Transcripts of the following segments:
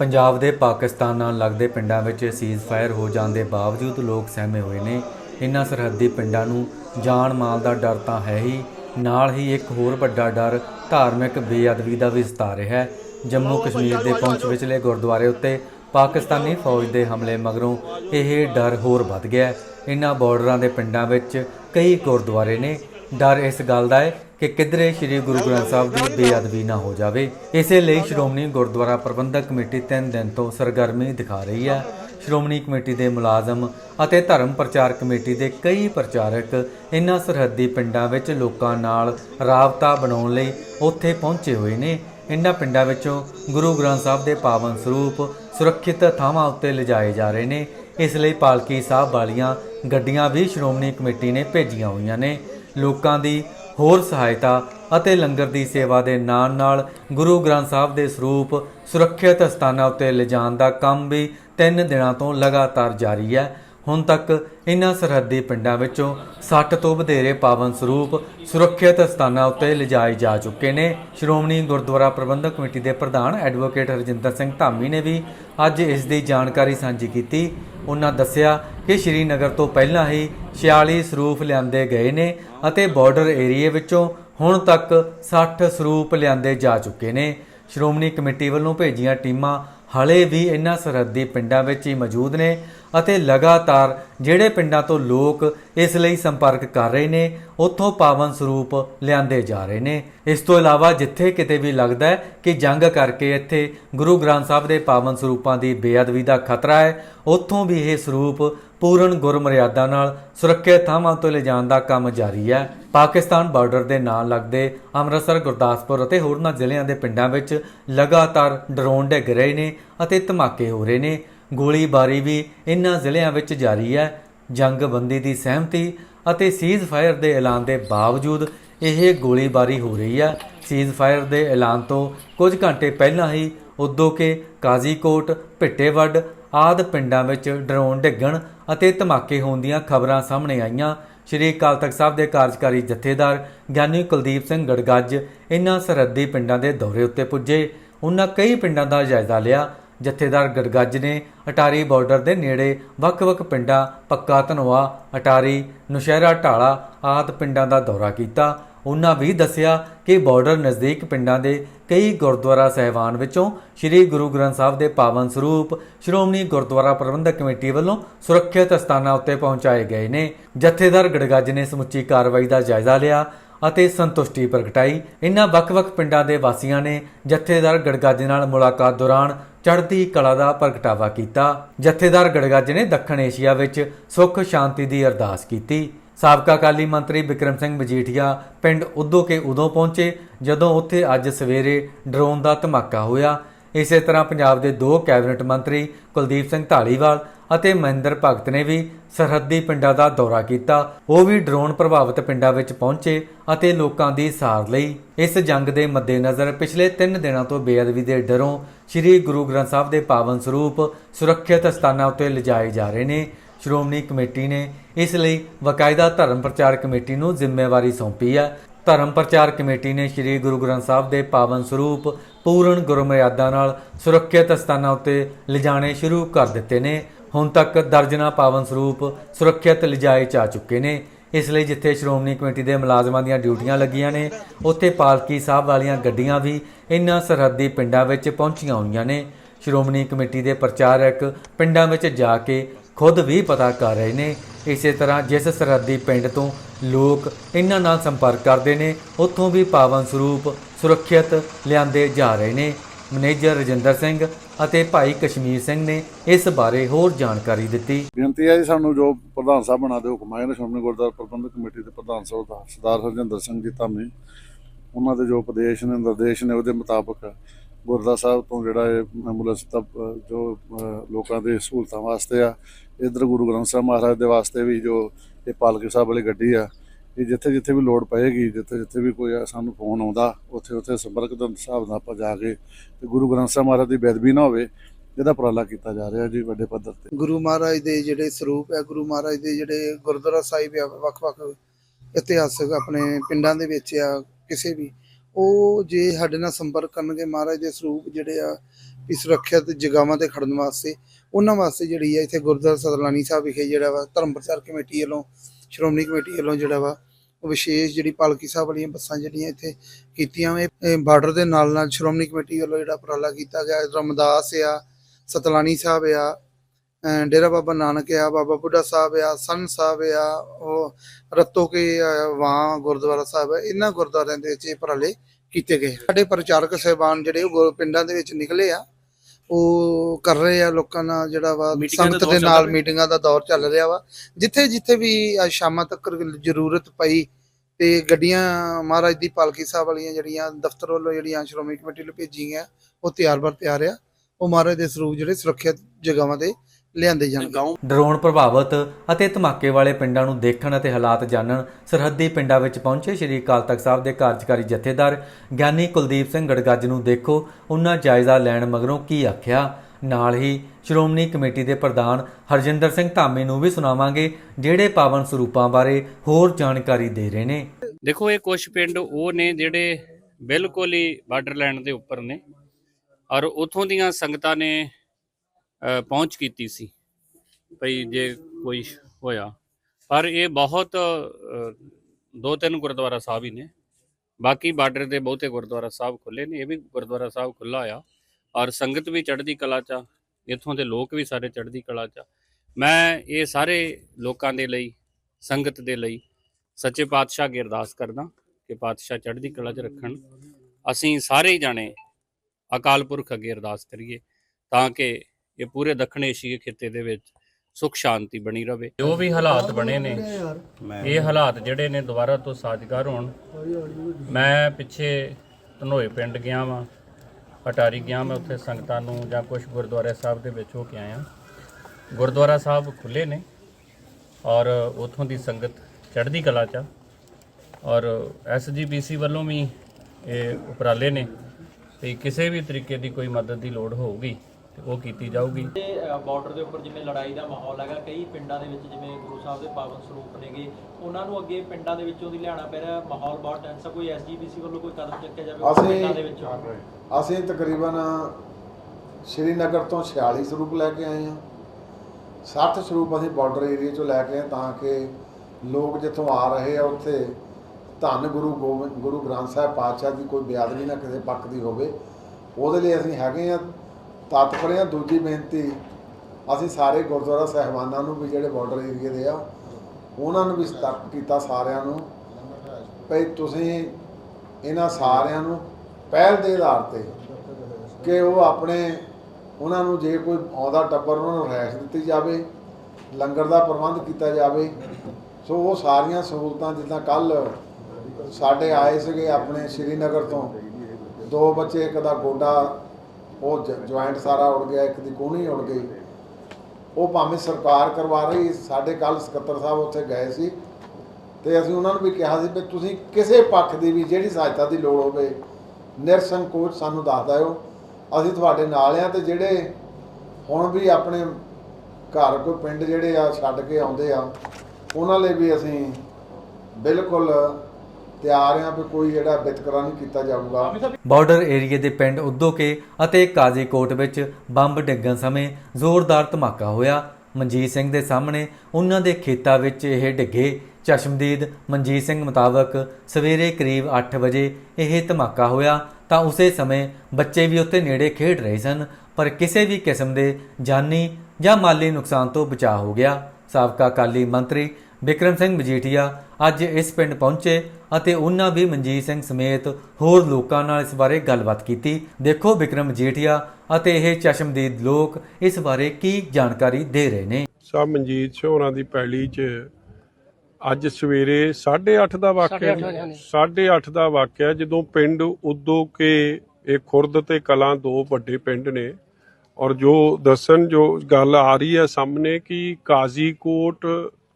ਪੰਜਾਬ ਦੇ ਪਾਕਿਸਤਾਨ ਨਾਲ ਲੱਗਦੇ ਪਿੰਡਾਂ ਵਿੱਚ ਸੀਜ਼ਫਾਇਰ ਹੋ ਜਾਣ ਦੇ ਬਾਵਜੂਦ ਲੋਕ ਸਹਿਮੇ ਹੋਏ ਨੇ। ਇਨ੍ਹਾਂ ਸਰਹੱਦੀ ਪਿੰਡਾਂ ਨੂੰ ਜਾਨ ਮਾਲ ਦਾ ਡਰ ਤਾਂ ਹੈ ਹੀ। ਨਾਲ ਹੀ ਇੱਕ ਹੋਰ ਵੱਡਾ ਡਰ ਧਾਰਮਿਕ ਬੇਅਦਬੀ ਦਾ ਵੀ ਸਤਾ ਰਿਹਾ ਹੈ। ਜੰਮੂ ਕਸ਼ਮੀਰ ਦੇ ਪਹੁੰਚ ਵਿਚਲੇ ਗੁਰਦੁਆਰੇ ਉੱਤੇ ਪਾਕਿਸਤਾਨੀ ਫੌਜ ਦੇ ਹਮਲੇ ਮਗਰੋਂ ਇਹ ਡਰ ਹੋਰ ਵੱਧ ਗਿਆ ਇਨ੍ਹਾਂ ਬਾਰਡਰਾਂ ਦੇ ਪਿੰਡਾਂ ਵਿੱਚ ਕਈ ਗੁਰਦੁਆਰੇ ਨੇ। ਡਰ ਇਸ ਗੱਲ ਦਾ ਹੈ ਕਿ ਕਿਧਰੇ ਸ੍ਰੀ ਗੁਰੂ ਗ੍ਰੰਥ ਸਾਹਿਬ ਦੀ ਬੇਅਦਬੀ ਨਾ ਹੋ ਜਾਵੇ, ਇਸੇ ਲਈ ਸ਼੍ਰੋਮਣੀ ਗੁਰਦੁਆਰਾ ਪ੍ਰਬੰਧਕ ਕਮੇਟੀ ਤਿੰਨ ਦਿਨ ਤੋਂ ਸਰਗਰਮੀ ਦਿਖਾ ਰਹੀ ਹੈ। ਸ਼੍ਰੋਮਣੀ ਕਮੇਟੀ ਦੇ ਮੁਲਾਜ਼ਮ ਅਤੇ ਧਰਮ ਪ੍ਰਚਾਰ ਕਮੇਟੀ ਦੇ ਕਈ ਪ੍ਰਚਾਰਕ ਇਨ੍ਹਾਂ ਸਰਹੱਦੀ ਪਿੰਡਾਂ ਵਿੱਚ ਲੋਕਾਂ ਨਾਲ ਰਾਬਤਾ ਬਣਾਉਣ ਲਈ ਉੱਥੇ ਪਹੁੰਚੇ ਹੋਏ ਨੇ। ਇਨ੍ਹਾਂ ਪਿੰਡਾਂ ਵਿੱਚੋਂ ਗੁਰੂ ਗ੍ਰੰਥ ਸਾਹਿਬ ਦੇ ਪਾਵਨ ਸਰੂਪ ਸੁਰੱਖਿਅਤ ਥਾਵਾਂ ਉੱਤੇ ਲਿਜਾਏ ਜਾ ਰਹੇ ਨੇ। ਇਸ ਲਈ ਪਾਲਕੀ ਸਾਹਿਬ ਵਾਲੀਆਂ ਗੱਡੀਆਂ ਵੀ ਸ਼੍ਰੋਮਣੀ ਕਮੇਟੀ ਨੇ ਭੇਜੀਆਂ ਹੋਈਆਂ ਨੇ। ਲੋਕਾਂ ਦੀ ਹੋਰ ਸਹਾਇਤਾ ਅਤੇ ਲੰਗਰ ਦੀ ਸੇਵਾ ਦੇ ਨਾਲ ਨਾਲ ਗੁਰੂ ਗ੍ਰੰਥ ਸਾਹਿਬ ਦੇ ਸਰੂਪ ਸੁਰੱਖਿਅਤ ਸਥਾਨਾਂ ਉੱਤੇ ਲਿਜਾਣ ਦਾ ਕੰਮ ਵੀ ਤਿੰਨ ਦਿਨਾਂ ਤੋਂ ਲਗਾਤਾਰ ਜਾਰੀ ਹੈ। ਹੁਣ ਤੱਕ ਇਨ੍ਹਾਂ ਸਰਹੱਦੀ ਪਿੰਡਾਂ ਵਿੱਚੋਂ 60 ਤੋਂ ਵਧੇਰੇ ਪਾਵਨ ਸਰੂਪ ਸੁਰੱਖਿਅਤ ਸਥਾਨਾਂ ਉੱਤੇ ਲਿਜਾਏ ਜਾ ਚੁੱਕੇ ਨੇ। ਸ਼੍ਰੋਮਣੀ ਗੁਰਦੁਆਰਾ ਪ੍ਰਬੰਧਕ ਕਮੇਟੀ ਦੇ ਪ੍ਰਧਾਨ ਐਡਵੋਕੇਟ ਹਰਜਿੰਦਰ ਸਿੰਘ ਧਾਮੀ ਨੇ ਵੀ ਅੱਜ ਇਸ ਦੀ ਜਾਣਕਾਰੀ ਸਾਂਝੀ ਕੀਤੀ। ਉਹਨਾਂ ਦੱਸਿਆ ਕਿ ਸ਼੍ਰੀਨਗਰ ਤੋਂ ਪਹਿਲਾਂ ਹੀ 46 ਸਰੂਪ ਲਿਆਂਦੇ ਗਏ ਨੇ ਅਤੇ ਬਾਰਡਰ ਏਰੀਏ ਵਿੱਚੋਂ ਹੁਣ ਤੱਕ 60 ਸਰੂਪ ਲਿਆਂਦੇ ਜਾ ਚੁੱਕੇ ਨੇ। ਸ਼੍ਰੋਮਣੀ ਕਮੇਟੀ ਵੱਲੋਂ ਭੇਜੀਆਂ ਟੀਮਾਂ ਹਲੇ ਵੀ ਇਨ੍ਹਾਂ ਸਰਹੱਦੀ ਪਿੰਡਾਂ ਵਿੱਚ ਹੀ ਮੌਜੂਦ ਨੇ ਅਤੇ ਲਗਾਤਾਰ ਜਿਹੜੇ ਪਿੰਡਾਂ ਤੋਂ ਲੋਕ ਇਸ ਲਈ ਸੰਪਰਕ ਕਰ ਰਹੇ ਨੇ, ਉੱਥੋਂ ਪਾਵਨ ਸਰੂਪ ਲਿਆਂਦੇ ਜਾ ਰਹੇ ਨੇ। ਇਸ ਤੋਂ ਇਲਾਵਾ ਜਿੱਥੇ ਕਿਤੇ ਵੀ ਲੱਗਦਾ ਹੈ ਕਿ ਜੰਗ ਕਰਕੇ ਇੱਥੇ ਗੁਰੂ ਗ੍ਰੰਥ ਸਾਹਿਬ ਦੇ ਪਾਵਨ ਸਰੂਪਾਂ ਦੀ ਬੇਅਦਬੀ ਦਾ ਖਤਰਾ ਹੈ, ਉੱਥੋਂ ਵੀ ਇਹ ਸਰੂਪ ਪੂਰਨ ਗੁਰਮਰਿਆਦਾ ਨਾਲ ਸੁਰੱਖਿਅਤ ਥਾਵਾਂ ਤੋਂ ਲਿਜਾਣ ਦਾ ਕੰਮ ਜਾਰੀ ਹੈ। ਪਾਕਿਸਤਾਨ ਬਾਰਡਰ ਦੇ ਨਾਲ ਲੱਗਦੇ ਅੰਮ੍ਰਿਤਸਰ, ਗੁਰਦਾਸਪੁਰ ਅਤੇ ਹੋਰਨਾਂ ਜ਼ਿਲ੍ਹਿਆਂ ਦੇ ਪਿੰਡਾਂ ਵਿੱਚ ਲਗਾਤਾਰ ਡਰੋਨ ਡਿੱਗ ਰਹੇ ਨੇ ਅਤੇ ਧਮਾਕੇ ਹੋ ਰਹੇ ਨੇ। ਗੋਲੀਬਾਰੀ ਵੀ ਇਨ੍ਹਾਂ ਜ਼ਿਲ੍ਹਿਆਂ ਵਿੱਚ ਜਾਰੀ ਹੈ। ਜੰਗਬੰਦੀ ਦੀ ਸਹਿਮਤੀ ਅਤੇ ਸੀਜ਼ ਫਾਇਰ ਦੇ ਐਲਾਨ ਦੇ ਬਾਵਜੂਦ ਇਹ ਗੋਲੀਬਾਰੀ ਹੋ ਰਹੀ ਹੈ। ਸੀਜ਼ ਫਾਇਰ ਦੇ ਐਲਾਨ ਤੋਂ ਕੁਝ ਘੰਟੇ ਪਹਿਲਾਂ ਹੀ ਉਦੋਕੇ ਕਾਜ਼ੀਕੋਟ ਭਿੱਟੇਵੱਡ ਆਦ ਪਿੰਡਾਂ ਵਿੱਚ ਡਰੋਨ ਡਿੱਗਣ ਅਤੇ ਧਮਾਕੇ ਹੋਣ ਦੀਆਂ ਖਬਰਾਂ ਸਾਹਮਣੇ ਆਈਆਂ। ਸ਼੍ਰੀ ਅਕਾਲ ਤਖਤ ਸਾਹਿਬ ਦੇ ਕਾਰਜਕਾਰੀ ਜਥੇਦਾਰ ਗਿਆਨੀ ਕੁਲਦੀਪ ਸਿੰਘ ਗੜਗੱਜ ਇਨ੍ਹਾਂ ਸਰਹੱਦੀ ਪਿੰਡਾਂ ਦੇ ਦੌਰੇ ਉੱਤੇ ਪੁੱਜੇ। ਉਹਨਾਂ ਕਈ ਪਿੰਡਾਂ ਦਾ ਜਾਇਜ਼ਾ ਲਿਆ ਜਥੇਦਾਰ ਗੜਗੱਜ ਨੇ ਅਟਾਰੀ ਬਾਰਡਰ ਦੇ ਨੇੜੇ ਵੱਖ-ਵੱਖ ਪਿੰਡਾਂ, ਪੱਕਾ ਧਨਵਾ ਅਟਾਰੀ, ਨੁਸ਼ਹਿਰਾ, ਢਾਲਾ ਆਦ ਪਿੰਡਾਂ ਦਾ ਦੌਰਾ ਕੀਤਾ। ਉਹਨਾਂ ਵੀ ਦੱਸਿਆ ਕਿ ਬਾਰਡਰ ਨਜ਼ਦੀਕ ਪਿੰਡਾਂ ਦੇ ਕਈ ਗੁਰਦੁਆਰਾ ਸਹਿਬਾਨ ਵਿੱਚੋਂ ਸ੍ਰੀ ਗੁਰੂ ਗ੍ਰੰਥ ਸਾਹਿਬ ਦੇ ਪਾਵਨ ਸਰੂਪ ਸ਼੍ਰੋਮਣੀ ਗੁਰਦੁਆਰਾ ਪ੍ਰਬੰਧਕ ਕਮੇਟੀ ਵੱਲੋਂ ਸੁਰੱਖਿਅਤ ਸਥਾਨਾਂ ਉੱਤੇ ਪਹੁੰਚਾਏ ਗਏ ਨੇ। ਜਥੇਦਾਰ ਗੜਗੱਜ ਨੇ ਸਮੁੱਚੀ ਕਾਰਵਾਈ ਦਾ ਜਾਇਜ਼ਾ ਲਿਆ। ਅਤੇ ਸੰਤੁਸ਼ਟੀ ਪ੍ਰਗਟਾਈ। ਇਨ੍ਹਾਂ ਵੱਖ-ਵੱਖ ਪਿੰਡਾਂ ਦੇ ਵਾਸੀਆਂ ਨੇ ਜਥੇਦਾਰ ਗੜਗੱਜ ਨਾਲ ਮੁਲਾਕਾਤ ਦੌਰਾਨ ਚੜ੍ਹਦੀ ਕਲਾ ਦਾ ਪ੍ਰਗਟਾਵਾ ਕੀਤਾ। ਜਥੇਦਾਰ ਗੜਗੱਜ ਨੇ ਦੱਖਣ ਏਸ਼ੀਆ ਵਿੱਚ ਸੁੱਖ, ਸ਼ਾਂਤੀ ਦੀ ਅਰਦਾਸ ਕੀਤੀ। ਸਾਬਕਾ ਅਕਾਲੀ ਮੰਤਰੀ ਵਿਕਰਮ ਸਿੰਘ ਮਜੀਠੀਆ ਪਿੰਡ ਉਦੋਂ ਕੇ ਉਦੋਂ ਪਹੁੰਚੇ, ਜਦੋਂ ਉੱਥੇ ਅੱਜ ਸਵੇਰੇ ਡਰੋਨ ਦਾ ਧਮਾਕਾ ਹੋਇਆ। ਇਸੇ ਤਰ੍ਹਾਂ ਪੰਜਾਬ ਦੇ ਦੋ ਕੈਬਨਿਟ ਮੰਤਰੀ ਕੁਲਦੀਪ ਸਿੰਘ ਢਾਲੀਵਾਲ ਅਤੇ ਮਹਿੰਦਰ ਭਗਤ ਨੇ ਵੀ ਸਰਹੱਦੀ ਪਿੰਡਾਂ ਦਾ ਦੌਰਾ ਕੀਤਾ। ਉਹ ਵੀ ਡਰੋਨ ਪ੍ਰਭਾਵਿਤ ਪਿੰਡਾਂ ਵਿੱਚ ਪਹੁੰਚੇ ਅਤੇ ਲੋਕਾਂ ਦੀ ਸਾਰ ਲਈ। ਇਸ ਜੰਗ ਦੇ ਮੱਦੇਨਜ਼ਰ ਪਿਛਲੇ 3 ਦਿਨਾਂ ਤੋਂ ਬੇਅਦਬੀ ਦੇ ਡਰੋਂ ਸ੍ਰੀ ਗੁਰੂ ਗ੍ਰੰਥ ਸਾਹਿਬ ਦੇ ਪਾਵਨ ਸਰੂਪ ਸੁਰੱਖਿਅਤ ਸਥਾਨਾਂ ਉੱਤੇ ਲਿਜਾਏ ਜਾ ਰਹੇ ਨੇ। ਸ਼੍ਰੋਮਣੀ ਕਮੇਟੀ ਨੇ ਇਸ ਲਈ ਵਕਾਇਦਾ ਧਰਮ ਪ੍ਰਚਾਰ ਕਮੇਟੀ ਨੂੰ ਜ਼ਿੰਮੇਵਾਰੀ ਸੌਂਪੀ ਹੈ। ਧਰਮ ਪ੍ਰਚਾਰ ਕਮੇਟੀ ਨੇ ਸ੍ਰੀ ਗੁਰੂ ਗ੍ਰੰਥ ਸਾਹਿਬ ਦੇ ਪਾਵਨ ਸਰੂਪ ਪੂਰਨ ਗੁਰਮਰਿਆਦਾ ਨਾਲ ਸੁਰੱਖਿਅਤ ਸਥਾਨਾਂ ਉੱਤੇ ਲਿਜਾਣੇ ਸ਼ੁਰੂ ਕਰ ਦਿੱਤੇ ਨੇ। ਹੁਣ ਤੱਕ ਦਰਜਨਾ ਪਾਵਨ ਸਰੂਪ ਸੁਰੱਖਿਅਤ ਲਿਜਾਏ ਜਾ ਚੁੱਕੇ ਨੇ। ਇਸ ਲਈ ਜਿੱਥੇ ਸ਼੍ਰੋਮਣੀ ਕਮੇਟੀ ਦੇ ਮੁਲਾਜ਼ਮਾਂ ਦੀਆਂ ਡਿਊਟੀਆਂ ਲੱਗੀਆਂ ਨੇ, ਉੱਥੇ ਪਾਲਕੀ ਸਾਹਿਬ ਵਾਲੀਆਂ ਗੱਡੀਆਂ ਵੀ ਇਨ੍ਹਾਂ ਸਰਹੱਦੀ ਪਿੰਡਾਂ ਵਿੱਚ ਪਹੁੰਚੀਆਂ ਹੋਈਆਂ ਨੇ। ਸ਼੍ਰੋਮਣੀ ਕਮੇਟੀ ਦੇ ਪ੍ਰਚਾਰਕ ਪਿੰਡਾਂ ਵਿੱਚ ਜਾ ਕੇ ਖੁਦ ਵੀ ਪਤਾ ਕਰ ਰਹੇ ਨੇ ਇਸੇ ਤਰ੍ਹਾਂ ਜਿਸ ਸਰਹੱਦੀ ਪਿੰਡ ਤੋਂ ਲੋਕ ਇਹਨਾਂ ਨਾਲ ਸੰਪਰਕ ਕਰਦੇ ਨੇ, ਉੱਥੋਂ ਵੀ ਪਾਵਨ ਸਰੂਪ ਸੁਰੱਖਿਅਤ ਲਿਆਂਦੇ ਜਾ ਰਹੇ ਨੇ। ਮੈਨੇਜਰ ਰਜਿੰਦਰ ਸਿੰਘ ਅਤੇ ਭਾਈ ਕਸ਼ਮੀਰ ਸਿੰਘ ਨੇ ਇਸ ਬਾਰੇ ਹੋਰ ਜਾਣਕਾਰੀ ਦਿੱਤੀ। ਬੇਨਤੀ ਹੈ ਜੀ ਸਾਨੂੰ ਜੋ ਪ੍ਰਧਾਨ ਸਾਹਿਬ ਬਣਾ ਦੇ ਹੁਕਮ ਆਏ ਨੇ, ਸ਼੍ਰੋਮਣੀ ਗੁਰਦੁਆਰਾ ਪ੍ਰਬੰਧਕ ਕਮੇਟੀ ਦੇ ਪ੍ਰਧਾਨ ਸਾਹਿਬ ਸਰਦਾਰ ਹਰਜਿੰਦਰ ਸਿੰਘ ਜੀ ਧਾਮੀ, ਉਹਨਾਂ ਦੇ ਜੋ ਉਪਦੇਸ਼ ਨੇ, ਨਿਰਦੇਸ਼ ਨੇ ਉਹਦੇ ਮੁਤਾਬਕ ਗੁਰਦੁਆਰਾ ਸਾਹਿਬ ਤੋਂ ਜਿਹੜਾ ਇਹ ਐਂਬੂਲੈਂਸ ਦਾ ਜੋ ਲੋਕਾਂ ਦੇ ਸਹੂਲਤਾਂ ਵਾਸਤੇ ਆ, ਇਧਰ ਗੁਰੂ ਗ੍ਰੰਥ ਸਾਹਿਬ ਮਹਾਰਾਜ ਦੇ ਵਾਸਤੇ ਵੀ ਜੋ ਇਹ ਪਾਲਕੀ ਸਾਹਿਬ ਵਾਲੀ ਗੱਡੀ ਆ, ਇਹ ਜਿੱਥੇ ਜਿੱਥੇ ਵੀ ਲੋੜ ਪਏਗੀ ਜਿੱਥੇ ਜਿੱਥੇ ਵੀ ਕੋਈ ਸਾਨੂੰ ਫੋਨ ਆਉਂਦਾ ਉੱਥੇ ਉੱਥੇ ਸੰਪਰਕ ਦੇ ਹਿਸਾਬ ਨਾਲ ਆਪਾਂ ਜਾ ਕੇ ਤੇ ਗੁਰੂ ਗ੍ਰੰਥ ਸਾਹਿਬ ਮਹਾਰਾਜ ਦੀ ਬੇਅਦਬੀ ਨਾ ਹੋਵੇ, ਇਹਦਾ ਉਪਰਾਲਾ ਕੀਤਾ ਜਾ ਰਿਹਾ ਜੀ ਵੱਡੇ ਪੱਧਰ ਤੇ। ਗੁਰੂ ਮਹਾਰਾਜ ਦੇ ਜਿਹੜੇ ਸਰੂਪ ਹੈ ਗੁਰੂ ਮਹਾਰਾਜ ਦੇ ਜਿਹੜੇ ਗੁਰਦੁਆਰਾ ਸਾਹਿਬ ਆ, ਵੱਖ-ਵੱਖ ਇਤਿਹਾਸਕ ਆਪਣੇ ਪਿੰਡਾਂ ਦੇ ਵਿੱਚ ਆ, ਕਿਸੇ ਵੀ ਉਹ ਜੇ ਸਾਡੇ ਨਾਲ ਸੰਪਰਕ ਕਰਨਗੇ ਮਹਾਰਾਜ ਦੇ ਸਰੂਪ ਜਿਹੜੇ ਆ, ਵੀ ਸੁਰੱਖਿਅਤ ਜਗ੍ਹਾਵਾਂ ਤੇ ਖੜਨ ਵਾਸਤੇ, ਉਹਨਾਂ ਵਾਸਤੇ ਜਿਹੜੀ ਆ, ਇੱਥੇ ਗੁਰਦੁਆਰਾ ਸਤਲਾਨੀ ਸਾਹਿਬ ਵਿਖੇ ਜਿਹੜਾ ਵਾ, ਧਰਮ ਪ੍ਰਚਾਰ ਕਮੇਟੀ ਵੱਲੋਂ, ਸ਼੍ਰੋਮਣੀ ਕਮੇਟੀ ਵੱਲੋਂ ਜਿਹੜਾ ਵਾ, ਉਹ ਵਿਸ਼ੇਸ਼ ਜਿਹੜੀ ਪਾਲਕੀ ਸਾਹਿਬ ਵਾਲੀਆਂ ਬੱਸਾਂ ਜਿਹੜੀਆਂ ਇੱਥੇ ਕੀਤੀਆਂ ਵੇ ਬਾਰਡਰ ਦੇ ਨਾਲ ਨਾਲ ਸ਼੍ਰੋਮਣੀ ਕਮੇਟੀ ਵੱਲੋਂ ਜਿਹੜਾ ਉਪਰਾਲਾ ਕੀਤਾ ਗਿਆ, ਰਮਦਾਸ ਆ, ਸਤਲਾਨੀ ਸਾਹਿਬ ਆ ਡੇਰਾ ਬਾਬਾ ਨਾਨਕ ਆ ਬਾਬਾ ਬੁੱਢਾ ਸਾਹਿਬ ਆ ਸੰਨ ਸਾਹਿਬ ਆ ਉਹ ਰਤੋ ਕੇ ਵਾਂ ਗੁਰਦੁਆਰਾ ਸਾਹਿਬ ਇਹਨਾਂ ਗੁਰਦੁਆਰਿਆਂ ਦੇ ਵਿੱਚ ਇਹ ਉਪਰਾਲੇ ਕੀਤੇ ਗਏ ਸਾਡੇ ਪ੍ਰਚਾਰਕ ਸਹਿਬਾਨ ਜਿਹੜੇ ਉਹ ਪਿੰਡਾਂ ਦੇ ਵਿੱਚ ਨਿਕਲੇ ਆ ਉਹ ਕਰ ਰਹੇ ਆ ਲੋਕਾਂ ਨਾਲ ਜਿਹੜਾ ਵਾ ਸੰਗਤ ਦੇ ਨਾਲ। ਮੀਟਿੰਗਾਂ ਦਾ ਦੌਰ ਚੱਲ ਰਿਹਾ ਵਾ। ਜਿੱਥੇ ਜਿੱਥੇ ਵੀ ਅੱਜ ਸ਼ਾਮਾਂ ਤੱਕ ਜ਼ਰੂਰਤ ਪਈ ਤੇ ਗੱਡੀਆਂ ਮਹਾਰਾਜ ਦੀ ਪਾਲਕੀ ਸਾਹਿਬ ਵਾਲੀਆਂ ਜਿਹੜੀਆਂ ਦਫ਼ਤਰ ਵੱਲੋਂ ਜਿਹੜੀਆਂ ਸ਼੍ਰੋਮਣੀ ਕਮੇਟੀ ਨੂੰ ਭੇਜੀਆਂ ਉਹ ਤਿਆਰ ਬਰ ਤਿਆਰ ਆ। ਉਹ ਮਹਾਰਾਜ ਦੇ ਸਰੂਪ ਜਿਹੜੇ ਸੁਰੱਖਿਅਤ ਜਗ੍ਹਾਵਾਂ ਤੇ ਲਿਆਂਦੇ ਜਾਣਗੇ ਗਾਉਂ ਡਰੋਨ ਪ੍ਰਭਾਵਿਤ ਅਤੇ ਧਮਾਕੇ ਵਾਲੇ ਪਿੰਡਾਂ ਨੂੰ ਦੇਖਣ ਅਤੇ ਹਾਲਾਤ ਜਾਣਨ ਸਰਹੱਦੀ ਪਿੰਡਾਂ ਵਿੱਚ ਪਹੁੰਚੇ ਸ਼੍ਰੀ ਅਕਾਲ ਤਖਤ ਸਾਹਿਬ ਦੇ ਕਾਰਜਕਾਰੀ ਜਥੇਦਾਰ ਗਿਆਨੀ ਕੁਲਦੀਪ ਸਿੰਘ ਗੜਗੱਜ ਨੂੰ ਦੇਖੋ ਉਹਨਾਂ ਜਾਇਜ਼ਾ ਲੈਣ ਮਗਰੋਂ ਕੀ ਆਖਿਆ। ਨਾਲ ਹੀ ਸ਼੍ਰੋਮਣੀ ਕਮੇਟੀ ਦੇ ਪ੍ਰਧਾਨ ਹਰਜਿੰਦਰ ਸਿੰਘ ਧਾਮੀ ਨੂੰ ਵੀ ਸੁਣਾਵਾਂਗੇ ਜਿਹੜੇ ਪਾਵਨ ਸਰੂਪਾਂ ਬਾਰੇ ਹੋਰ ਜਾਣਕਾਰੀ ਦੇ ਰਹੇ ਨੇ। ਦੇਖੋ ਇਹ ਕੁਝ ਪਿੰਡ ਉਹ ਨੇ ਜਿਹੜੇ ਬਿਲਕੁਲ ਹੀ ਬਾਰਡਰ ਲਾਈਨ ਦੇ ਉੱਪਰ ਨੇ ਔਰ ਉਥੋਂ ਦੀਆਂ ਸੰਗਤਾਂ ਨੇ ਪਹੁੰਚ ਕੀਤੀ ਸੀ ਭਈ ਜੇ ਕੋਈ ਹੋਇਆ। ਪਰ ਇਹ ਬਹੁਤ ਦੋ ਤਿੰਨ ਗੁਰਦੁਆਰਾ ਸਾਹਿਬ ਹੀ ਨੇ। ਬਾਕੀ ਬਾਰਡਰ ਦੇ ਬਹੁਤੇ ਗੁਰਦੁਆਰਾ ਸਾਹਿਬ ਖੁੱਲੇ ਨੇ, ਇਹ ਵੀ ਗੁਰਦੁਆਰਾ ਸਾਹਿਬ ਖੁੱਲਾ ਆ। ਔਰ ਸੰਗਤ ਵੀ ਚੜ੍ਹਦੀ ਕਲਾ ਚ ਆ, ਇੱਥੋਂ ਦੇ ਲੋਕ ਵੀ ਸਾਰੇ ਚੜ੍ਹਦੀ ਕਲਾ ਚ ਆ। ਮੈਂ ਇਹ ਸਾਰੇ ਲੋਕਾਂ ਦੇ ਲਈ, ਸੰਗਤ ਦੇ ਲਈ ਸੱਚੇ ਪਾਤਸ਼ਾਹ ਅੱਗੇ ਅਰਦਾਸ ਕਰਦਾ ਕਿ ਪਾਤਸ਼ਾਹ ਚੜ੍ਹਦੀ ਕਲਾ 'ਚ ਰੱਖਣ। ਅਸੀਂ ਸਾਰੇ ਹੀ ਜਾਣੇ ਅਕਾਲ ਪੁਰਖ ਅੱਗੇ ਅਰਦਾਸ ਕਰੀਏ ਤਾਂ ਕਿ ਇਹ ਪੂਰੇ ਦੱਖਣ ਏਸ਼ੀਆ ਖਿੱਤੇ ਦੇ ਵਿੱਚ ਸੁਖ ਸ਼ਾਂਤੀ ਬਣੀ ਰਵੇ। ਜੋ ਵੀ ਹਾਲਾਤ ਬਣੇ ਨੇ ਇਹ ਹਾਲਾਤ ਜਿਹੜੇ ਨੇ ਦੁਬਾਰਾ ਤੋਂ ਸਾਜ਼ਗਾਰ ਹੋਣ। ਮੈਂ ਪਿੱਛੇ ਧਨੋਏ ਪਿੰਡ ਗਿਆ ਵਾਂ ਅਟਾਰੀ ਗਿਆ ਮੈਂ ਉੱਥੇ ਸੰਗਤਾਂ ਨੂੰ ਜਾਂ ਕੁਝ ਗੁਰਦੁਆਰੇ ਸਾਹਿਬ ਦੇ ਵਿੱਚ ਹੋ ਕੇ ਆਇਆ। ਗੁਰਦੁਆਰਾ ਸਾਹਿਬ ਖੁੱਲੇ ਨੇ ਔਰ ਉਥੋਂ ਦੀ ਸੰਗਤ ਚੜ੍ਹਦੀ ਕਲਾ ਚ ਆ। ਔਰ ਐਸਜੀਪੀਸੀ ਵੱਲੋਂ ਵੀ ਇਹ ਉਪਰਾਲੇ ਨੇ ਤੇ ਕਿਸੇ ਵੀ ਤਰੀਕੇ ਦੀ ਕੋਈ ਮਦਦ ਦੀ ਲੋੜ ਹੋਊਗੀ। ਉਹ ਕੀਤੀ ਜਾਊਗੀ। ਬਾਰਡਰ ਦੇ ਉੱਪਰ ਜਿਵੇਂ ਲੜਾਈ ਦਾ ਮਾਹੌਲ ਹੈਗਾ ਕਈ ਪਿੰਡਾਂ ਦੇ ਵਿੱਚ ਜਿਵੇਂ ਗੁਰੂ ਸਾਹਿਬ ਦੇ ਪਾਵਨ ਸਰੂਪ ਨੇਗੇ ਉਹਨਾਂ ਨੂੰ ਅੱਗੇ ਪਿੰਡਾਂ ਦੇ ਵਿੱਚੋਂ ਦੀ ਲਿਆਉਣਾ ਪੈ ਰਿਹਾ ਮਾਹੌਲ ਬਹੁਤ ਟੈਂਸ ਆ। ਕੋਈ ਐਸਜੀਪੀਸੀ ਵੱਲੋਂ ਕੋਈ ਕਦਮ ਚੱਕਿਆ ਜਾਵੇ ਅਸੀਂ- ਪਿੰਡਾਂ ਦੇ ਵਿੱਚ? ਅਸੀਂ ਤਕਰੀਬਨ ਸ਼੍ਰੀਨਗਰ ਤੋਂ 46 ਸਰੂਪ ਲੈ ਕੇ ਆਏ ਹਾਂ। 60 ਸਰੂਪ ਅਸੀਂ ਬਾਰਡਰ ਏਰੀਆ ਚੋਂ ਲੈ ਕੇ ਆਏ ਤਾਂ ਕਿ ਲੋਕ ਜਿੱਥੋਂ ਆ ਰਹੇ ਆ ਉੱਥੇ ਧੰਨ ਗੁਰੂ ਗੋਬਿੰਦ ਗੁਰੂ ਗ੍ਰੰਥ ਸਾਹਿਬ ਪਾਤਸ਼ਾਹ ਦੀ ਕੋਈ ਬਿਆਦਰੀ ਨਾ ਕਿਸੇ ਪੱਖ ਦੀ ਹੋਵੇ। ਉਹਦੇ ਲਈ ਅਸੀਂ ਹੈਗੇ ਆ ਤਤਪਰ ਹਾਂ ਦੂਜੀ ਬੇਨਤੀ, ਅਸੀਂ ਸਾਰੇ ਗੁਰਦੁਆਰਾ ਸਾਹਿਬਾਨਾਂ ਨੂੰ ਵੀ ਜਿਹੜੇ ਬਾਰਡਰ ਏਰੀਆ ਦੇ ਆ, ਉਹਨਾਂ ਨੂੰ ਵੀ ਸਤਰਕ ਕੀਤਾ ਸਾਰਿਆਂ ਨੂੰ ਭਈ ਤੁਸੀਂ ਇਹਨਾਂ ਸਾਰਿਆਂ ਨੂੰ ਪਹਿਲ ਦੇ ਆਧਾਰ ਤੇ ਕਿ ਉਹ ਆਪਣੇ, ਉਹਨਾਂ ਨੂੰ ਜੇ ਕੋਈ ਆਉਂਦਾ ਟੱਬਰ, ਉਹਨਾਂ ਨੂੰ ਰਹਿਸ਼ ਦਿੱਤੀ ਜਾਵੇ, ਲੰਗਰ ਦਾ ਪ੍ਰਬੰਧ ਕੀਤਾ ਜਾਵੇ। ਸੋ ਉਹ ਸਾਰੀਆਂ ਸਹੂਲਤਾਂ ਜਿੱਦਾਂ ਕੱਲ ਸਾਡੇ ਆਏ ਸੀਗੇ ਆਪਣੇ ਸ਼੍ਰੀਨਗਰ ਤੋਂ, ਦੋ ਬੱਚੇ, ਇੱਕ ਦਾ ਗੋਡਾ ਉਹ ਜੁਆਇੰਟ ਸਾਰਾ ਉੜ ਗਿਆ, ਇੱਕ ਦੀ ਕੂਹਣੀ ਉੜ ਗਈ। ਉਹ ਭਾਵੇਂ ਸਰਕਾਰ ਕਰਵਾ ਰਹੀ, ਸਾਡੇ ਕੱਲ ਸਕੱਤਰ ਸਾਹਿਬ ਉੱਥੇ ਗਏ ਸੀ ਤੇ ਅਸੀਂ ਉਹਨਾਂ ਨੂੰ ਵੀ ਕਿਹਾ ਸੀ ਵੀ ਤੁਸੀਂ ਕਿਸੇ ਪੱਖ ਦੀ ਵੀ ਜਿਹੜੀ ਸਹਾਇਤਾ ਦੀ ਲੋੜ ਹੋਵੇ ਨਿਰਸੰਕੋਚ ਸਾਨੂੰ ਦੱਸ ਦਿਓ। ਅਸੀਂ ਤੁਹਾਡੇ ਨਾਲ ਆ ਤੇ ਜਿਹੜੇ ਹੁਣ ਵੀ ਆਪਣੇ ਘਰ ਕੋਈ ਪਿੰਡ ਜਿਹੜੇ ਆ, ਛੱਡ ਕੇ ਆਉਂਦੇ ਆ, ਉਹਨਾਂ ਲਈ ਵੀ ਅਸੀਂ ਬਿਲਕੁਲ ਤਿਆਰ ਆ ਵੀ ਕੋਈ ਜਿਹੜਾ ਵਿਤਕਰਾ ਨਹੀਂ ਕੀਤਾ ਜਾਊਗਾ। ਬਾਰਡਰ ਏਰੀਏ ਦੇ ਪਿੰਡ ਉਦੋਕੇ ਅਤੇ ਕਾਜ਼ੀਕੋਟ ਵਿੱਚ ਬੰਬ ਡਿੱਗਣ ਸਮੇਂ ਜ਼ੋਰਦਾਰ ਧਮਾਕਾ ਹੋਇਆ। ਮਨਜੀਤ ਸਿੰਘ ਦੇ ਸਾਹਮਣੇ ਉਹਨਾਂ ਦੇ ਖੇਤਾਂ ਵਿੱਚ ਇਹ ਡਿੱਗੇ। ਚਸ਼ਮਦੀਦ ਮਨਜੀਤ ਸਿੰਘ ਮੁਤਾਬਕ ਸਵੇਰੇ ਕਰੀਬ 8 ਵਜੇ ਇਹ ਧਮਾਕਾ ਹੋਇਆ। ਤਾਂ ਉਸੇ ਸਮੇਂ ਬੱਚੇ ਵੀ ਉੱਤੇ ਨੇੜੇ ਖੇਡ ਰਹੇ ਸਨ, ਪਰ ਕਿਸੇ ਵੀ ਕਿਸਮ ਦੇ ਜਾਨੀ ਜਾਂ ਮਾਲੀ ਨੁਕਸਾਨ ਤੋਂ ਬਚਾਅ ਹੋ ਗਿਆ। ਸਾਬਕਾ ਕਾਲੀ ਮੰਤਰੀ ਵਿਕਰਮ ਸਿੰਘ ਮਜੀਠੀਆ ਅੱਜ ਇਸ ਪਿੰਡ ਪਹੁੰਚੇ ਅਤੇ ਉਹਨਾਂ ਵੀ ਮਨਜੀਤ ਸਿੰਘ ਸਮੇਤ ਹੋਰ ਲੋਕਾਂ ਨਾਲ ਇਸ ਬਾਰੇ ਗੱਲਬਾਤ ਕੀਤੀ। ਦੇਖੋ ਵਿਕਰਮ ਮਜੀਠੀਆ ਅਤੇ ਇਹ ਚਸ਼ਮਦੀਦ ਲੋਕ ਇਸ ਬਾਰੇ ਕੀ ਜਾਣਕਾਰੀ ਦੇ ਰਹੇ ਨੇ। ਸਾਹਿਬ ਮਨਜੀਤ ਸਿੰਘ ਹੋਰਾਂ ਦੀ ਪੈਲੀ 'ਚ ਅੱਜ ਸਵੇਰੇ 8:30 ਦਾ ਵਾਕਿਆ 8:30 ਦਾ ਵਾਕਿਆ ਜਦੋਂ ਪਿੰਡ ਉਦੋਂ ਕੇ ਇਹ ਖੁਰਦ ਤੇ ਕਲਾਂ ਦੋ ਵੱਡੇ ਪਿੰਡ ਨੇ। ਔਰ ਜੋ ਦੱਸਣ ਜੋ ਗੱਲ ਆ ਰਹੀ ਹੈ ਸਾਹਮਣੇ ਕਿ ਕਾਜ਼ੀਕੋਟ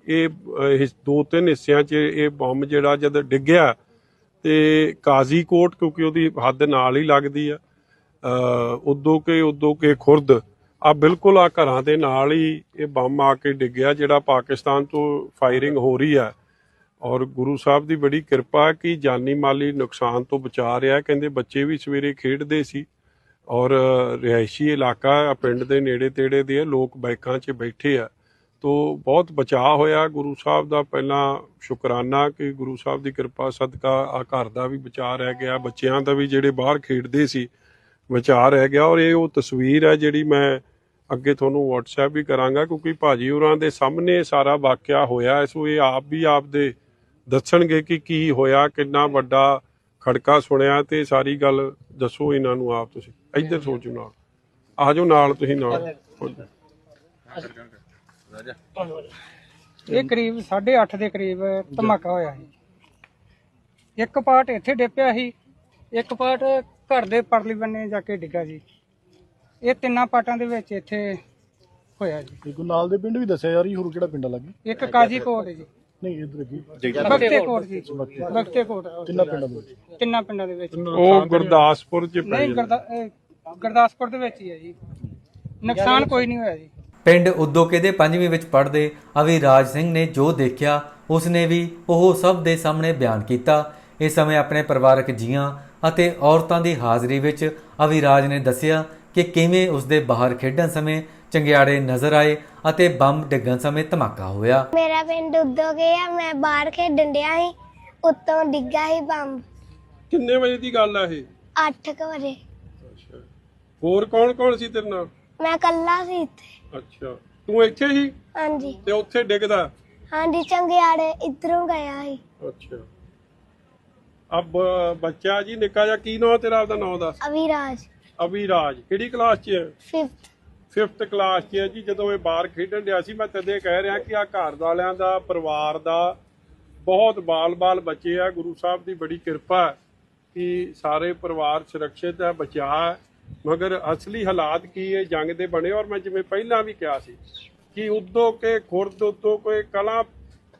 ਇਹ ਦੋ ਤਿੰਨ ਹਿੱਸਿਆਂ 'ਚ ਇਹ ਬੰਬ ਜਿਹੜਾ ਜਦ ਡਿੱਗਿਆ ਤੇ ਕਾਜ਼ੀਕੋਟ ਕਿਉਂਕਿ ਉਹਦੀ ਹੱਦ ਨਾਲ ਹੀ ਲੱਗਦੀ ਆ ਉਦੋਂ ਕੇ ਉਦੋਂ ਕੇ ਖੁਰਦ ਆ ਬਿਲਕੁਲ ਆ ਘਰਾਂ ਦੇ ਨਾਲ ਹੀ ਇਹ ਬੰਬ ਆ ਕੇ ਡਿੱਗਿਆ ਜਿਹੜਾ ਪਾਕਿਸਤਾਨ ਤੋਂ ਫਾਇਰਿੰਗ ਹੋ ਰਹੀ ਹੈ ਔਰ ਗੁਰੂ ਸਾਹਿਬ ਦੀ ਬੜੀ ਕਿਰਪਾ ਕਿ ਜਾਨੀ ਮਾਲੀ ਨੁਕਸਾਨ ਤੋਂ ਬਚਾ ਰਿਹਾ ਕਹਿੰਦੇ ਬੱਚੇ ਵੀ ਸਵੇਰੇ ਖੇਡਦੇ ਸੀ। ਔਰ ਰਿਹਾਇਸ਼ੀ ਇਲਾਕਾ ਆ ਪਿੰਡ ਦੇ ਨੇੜੇ ਤੇੜੇ ਦੇ ਆ, ਲੋਕ ਬਾਈਕਾਂ 'ਚ ਬੈਠੇ ਆ। ਤੋ ਬਹੁਤ ਬਚਾਅ ਹੋਇਆ। ਗੁਰੂ ਸਾਹਿਬ ਦਾ ਪਹਿਲਾਂ ਸ਼ੁਕਰਾਨਾ ਕਿ ਗੁਰੂ ਸਾਹਿਬ ਦੀ ਕਿਰਪਾ ਸਦਕਾ ਆ ਘਰ ਦਾ ਵੀ ਬਚਾਅ ਰਹਿ ਗਿਆ ਬੱਚਿਆਂ ਦਾ ਵੀ ਜਿਹੜੇ ਬਾਹਰ ਖੇਡਦੇ ਸੀ ਬਚਾਅ ਰਹਿ ਗਿਆ। ਔਰ ਇਹ ਉਹ ਤਸਵੀਰ ਹੈ ਜਿਹੜੀ ਮੈਂ ਅੱਗੇ ਤੁਹਾਨੂੰ WhatsApp ਵੀ ਕਰਾਂਗਾ ਕਿਉਂਕਿ ਭਾਜੀ ਹੋਰਾਂ ਦੇ ਸਾਹਮਣੇ ਸਾਰਾ ਵਾਕਿਆ ਹੋਇਆ ਸੋ ਇਹ ਆਪ ਵੀ ਆਪ ਦੇ ਦੱਸਣਗੇ ਕਿ ਕੀ ਹੋਇਆ ਕਿੰਨਾ ਵੱਡਾ ਖੜਕਾ ਸੁਣਿਆ ਤੇ ਸਾਰੀ ਗੱਲ ਦੱਸੋ ਇਹਨਾਂ ਨੂੰ ਆਪ ਤੁਸੀਂ। ਇੱਧਰ ਸੋਚੋ ਨਾਲ। ਆ ਜਾਓ ਨਾਲ ਤੁਸੀਂ ਨਾਲ। ਇਹ ਕਰੀਬ 8:30 ਦੇ ਕਰੀਬ ਧਮਾਕਾ ਹੋਇਆ ਸੀ। ਇੱਕ ਪਾਰਟ ਇੱਥੇ ਡਿੱਪਿਆ ਸੀ ਇੱਕ ਪਾਰਟ ਘਰ ਦੇ ਪਰਲੀ ਬੰਨੇ ਜਾ ਕੇ ਡਿੱਗਾ ਜੀ ਇਹ ਤਿੰਨਾਂ ਪਾਰਟਾਂ ਦੇ ਵਿੱਚ ਇੱਥੇ ਹੋਇਆ ਜੀ। ਇੱਕ ਨਾਲ ਦੇ ਪਿੰਡ ਵੀ ਦੱਸਿਆ ਯਾਰ ਇਹ ਹੋਰ ਕਿਹੜਾ ਪਿੰਡ ਲੱਗੇ? ਇੱਕ ਕਾਜੀ ਕੋਟ ਜੀ। ਨਹੀਂ ਇਧਰ ਅੱਗੇ ਬਖਤੇ ਕੋਟ ਜੀ। ਬਖਤੇ ਕੋਟ। ਕਿੰਨਾ ਪਿੰਡਾਂ ਦੇ ਵਿੱਚ। ਤਿੰਨਾਂ ਪਿੰਡਾਂ ਦੇ ਵਿੱਚ। ਉਹ ਗੁਰਦਾਸਪੁਰ ਚ ਪੈ ਨਹੀਂ ਗੁਰਦਾਸਪੁਰ ਦੇ ਵਿੱਚ ਹੀ ਹੈ ਜੀ। ਨੁਕਸਾਨ ਕੋਈ ਨਹੀਂ ਹੋਇਆ ਜੀ। ਪਿੰਡ ਉਦੋਕੇ ਦੇ ਪੰਜਵੀਂ ਵਿੱਚ ਪੜ੍ਹਦੇ ਅਵਿਰਾਜ ਸਿੰਘ ਨੇ ਜੋ ਦੇਖਿਆ ਉਸਨੇ ਵੀ ਉਹ ਸਭ ਦੇ ਸਾਹਮਣੇ ਬਿਆਨ ਕੀਤਾ। ਇਸ ਸਮੇਂ ਆਪਣੇ ਪਰਿਵਾਰਕ ਜੀਆਂ ਅਤੇ ਔਰਤਾਂ ਦੀ ਹਾਜ਼ਰੀ ਵਿੱਚ ਅਵਿਰਾਜ ਨੇ ਦੱਸਿਆ ਕਿ ਕਿਵੇਂ ਉਸਦੇ ਬਾਹਰ ਖੇਡਣ ਸਮੇਂ ਚੰਗਿਆੜੇ ਨਜ਼ਰ ਆਏ ਅਤੇ ਬੰਬ ਡਿੱਗਣ ਸਮੇਂ ਧਮਾਕਾ ਹੋਇਆ। ਮੇਰਾ ਪਿੰਡ ਉਦੋਂ ਗਿਆ ਮੈਂ ਬਾਹਰ ਖੇਡਣ ਡਿਆ ਸੀ ਉੱਤੋਂ ਡਿੱਗਾ ਸੀ ਬੰਬ। ਕਿੰਨੇ ਵਜੇ ਦੀ ਗੱਲ ਆ ਇਹ? 8 ਵਜੇ। ਹੋਰ ਕੌਣ ਕੌਣ ਸੀ ਤੇਰੇ ਨਾਲ? ਮੈਂ ਕੱਲਾ ਸੀ ਇੱਥੇ। ਅੱਛਾ। ਤੂੰ ਇੱਥੇ ਹੀ ਹਾਂਜੀ। ਤੇ ਉੱਥੇ ਡਿੱਗਦਾ? ਹਾਂਜੀ ਚੰਗਿਆੜੇ ਇਧਰੋਂ ਗਿਆ ਸੀ। ਅੱਛਾ। ਅਬ ਬੱਚਾ ਜੀ ਨਿੱਕਾ ਜਿਹਾ ਕੀ ਨਾਂ ਤੇਰਾ ਆਪਦਾ? ਨਾਂ ਦੱਸ। ਅਵਿਰਾਜ। ਅਭਿਰਾਜ ਕਿਹੜੀ ਕਲਾਸ 'ਚ ਹੈ? 5th 5th ਕਲਾਸ 'ਚ ਹੈ ਜੀ। ਜਦੋਂ ਇਹ ਬਾਹਰ ਖੇਡਣ ਡਿਆ ਸੀ ਮੈਂ ਤਦੇ ਕਹਿ ਰਿਹਾ ਕਿ ਆ ਘਰ ਵਾਲਿਆਂ ਦਾ ਪਰਿਵਾਰ ਦਾ ਬਹੁਤ ਬਾਲ-ਬਾਲ ਬੱਚੇ ਆ। ਗੁਰੂ ਸਾਹਿਬ ਦੀ ਬੜੀ ਕਿਰਪਾ ਕਿ ਸਾਰੇ ਪਰਿਵਾਰ ਸੁਰੱਖਿਅਤ ਹੈ ਬਚਾਅ ਹੈ। ਮਗਰ ਅਸਲੀ ਹਾਲਾਤ ਕੀ ਹੈ ਜੰਗ ਦੇ ਬਣੇ ਔਰ ਮੈਂ ਜਿਵੇਂ ਪਹਿਲਾਂ ਵੀ ਕਿਹਾ ਸੀ ਕਿ ਉਦੋਂ ਕੇ ਖੁਰਦ ਉਦੋਂ ਕੋਈ ਕਲਾ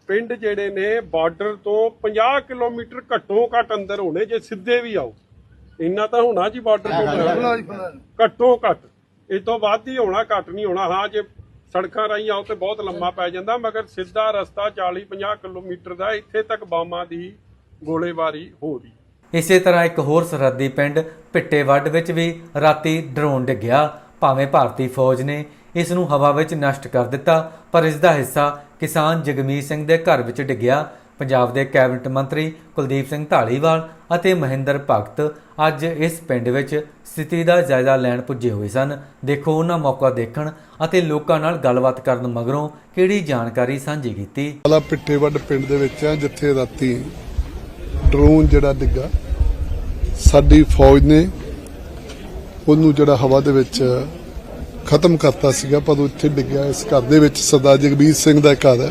ਪਿੰਡ ਜਿਹੜੇ ਨੇ ਬਾਰਡਰ ਤੋਂ 50 ਕਿਲੋਮੀਟਰ ਘੱਟੋ ਘੱਟ ਅੰਦਰ ਹੋਣੇ ਜੇ ਸਿੱਧੇ ਵੀ ਆਓ। ਇੰਨਾ ਤਾਂ ਹੋਣਾ ਜੀ ਬਾਰਡਰ ਤੋਂ ਘੱਟੋ। ਘੱਟ ਇਹ ਤੋਂ ਵੱਧ ਹੀ ਹੋਣਾ ਘੱਟ ਨਹੀਂ ਹੋਣਾ। ਹਾਂ ਜੇ ਸੜਕਾਂ ਰਾਹੀਂ ਆਓ ਤੇ ਬਹੁਤ ਲੰਮਾ ਪੈ ਜਾਂਦਾ ਮਗਰ ਸਿੱਧਾ ਰਸਤਾ 40 50 ਕਿਲੋਮੀਟਰ ਦਾ ਇੱਥੇ ਤੱਕ ਬਾਮਾਂ ਦੀ ਗੋਲੇਬਾਰੀ ਹੋ ਰਹੀ। ਇਸੇ ਤਰ੍ਹਾਂ ਇੱਕ ਹੋਰ ਸਰਹੱਦੀ ਪਿੰਡ ਪਿੱਟੇਵੱਡ ਵਿੱਚ ਵੀ ਰਾਤੀ ਡਰੋਨ ਡਿੱਗਿਆ। ਭਾਵੇਂ ਭਾਰਤੀ ਫੌਜ ਨੇ ਇਸ ਨੂੰ ਹਵਾ ਵਿੱਚ ਨਸ਼ਟ ਕਰ ਦਿੱਤਾ, ਪਰ ਇਸ ਦਾ ਹਿੱਸਾ ਕਿਸਾਨ ਜਗਮੀਤ ਸਿੰਘ ਦੇ ਘਰ ਵਿੱਚ ਡਿੱਗਿਆ। ਪੰਜਾਬ ਦੇ ਕੈਬਨਿਟ ਮੰਤਰੀ ਕੁਲਦੀਪ ਸਿੰਘ ਢਾਲੀਵਾਲ ਅਤੇ ਮਹਿੰਦਰ ਭਗਤ ਅੱਜ ਇਸ ਪਿੰਡ ਵਿੱਚ ਸਥਿਤੀ ਦਾ ਜਾਇਜ਼ਾ ਲੈਣ ਪੁੱਜੇ ਹੋਏ ਸਨ। ਦੇਖੋ ਉਹਨਾਂ ਮੌਕਾ ਦੇਖਣ ਅਤੇ ਲੋਕਾਂ ਨਾਲ ਗੱਲਬਾਤ ਕਰਨ ਮਗਰੋਂ ਕਿਹੜੀ ਜਾਣਕਾਰੀ ਸਾਂਝੀ ਕੀਤੀ। ਵਾਲਾ ਪਿੱਟੇਵੱਡ ਪਿੰਡ ਦੇ ਵਿੱਚ ਆ, ਜਿੱਥੇ ਰਾਤੀ ਡਰੋਨ ਜਿਹੜਾ ਡਿੱਗਾ। ਸਾਡੀ ਫੌਜ ਨੇ ਉਹਨੂੰ ਜਿਹੜਾ ਹਵਾ ਦੇ ਵਿੱਚ ਖਤਮ ਕਰਤਾ ਸੀਗਾ, ਪਰ ਉਹ ਇੱਥੇ ਡਿੱਗਿਆ। ਇਸ ਘਰ ਦੇ ਵਿੱਚ ਸਰਦਾਰ ਜਗਬੀਰ ਸਿੰਘ ਦਾ ਘਰ ਹੈ।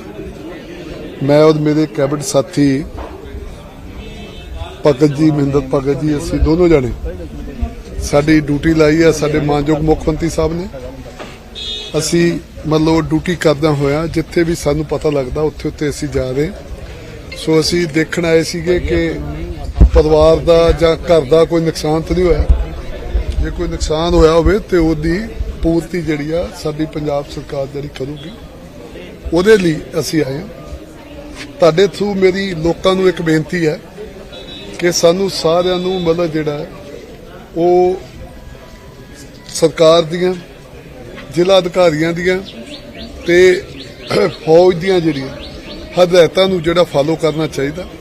ਮੈਂ ਔਰ ਮੇਰੇ ਕੈਬਨਿਟ ਸਾਥੀ ਭਗਤ ਜੀ, ਮਹਿੰਦਰ ਭਗਤ ਜੀ, ਅਸੀਂ ਦੋਨੋਂ ਜਣੇ ਸਾਡੀ ਡਿਊਟੀ ਲਾਈ ਹੈ, ਸਾਡੇ ਮਾਨਯੋਗ ਮੁੱਖ ਮੰਤਰੀ ਸਾਹਿਬ ਨੇ। ਅਸੀਂ ਮਤਲਬ ਡਿਊਟੀ ਕਰਦਾ ਹੋਇਆ ਜਿੱਥੇ ਵੀ ਸਾਨੂੰ ਪਤਾ ਲੱਗਦਾ ਉੱਥੇ ਉੱਥੇ ਅਸੀਂ ਜਾ ਰਹੇ ਸੋ ਅਸੀਂ ਦੇਖਣ ਆਏ ਸੀਗੇ ਕਿ ਪਰਿਵਾਰ ਦਾ ਜਾਂ ਘਰ ਦਾ ਕੋਈ ਨੁਕਸਾਨ ਤਾਂ ਨਹੀਂ ਹੋਇਆ? ਜੇ ਕੋਈ ਨੁਕਸਾਨ ਹੋਇਆ ਹੋਵੇ ਤੇ ਉਹਦੀ ਪੂਰਤੀ ਜਿਹੜੀ ਆ ਸਾਡੀ ਪੰਜਾਬ ਸਰਕਾਰ ਜਿਹੜੀ ਕਰੂਗੀ, ਉਹਦੇ ਲਈ ਅਸੀਂ ਆਏ ਹਾਂ। ਤੁਹਾਡੇ ਥਰੂ ਮੇਰੀ ਲੋਕਾਂ ਨੂੰ ਇੱਕ ਬੇਨਤੀ ਹੈ ਕਿ ਸਾਨੂੰ ਸਾਰਿਆਂ ਨੂੰ ਮਤਲਬ ਜਿਹੜਾ ਉਹ ਸਰਕਾਰ ਦੀਆਂ, ਜ਼ਿਲ੍ਹਾ ਅਧਿਕਾਰੀਆਂ ਦੀਆਂ ਤੇ ਫੌਜ ਦੀਆਂ ਜਿਹੜੀਆਂ ਹਦਾਇਤਾਂ ਨੂੰ ਜਿਹੜਾ ਫਾਲੋ ਕਰਨਾ ਚਾਹੀਦਾ।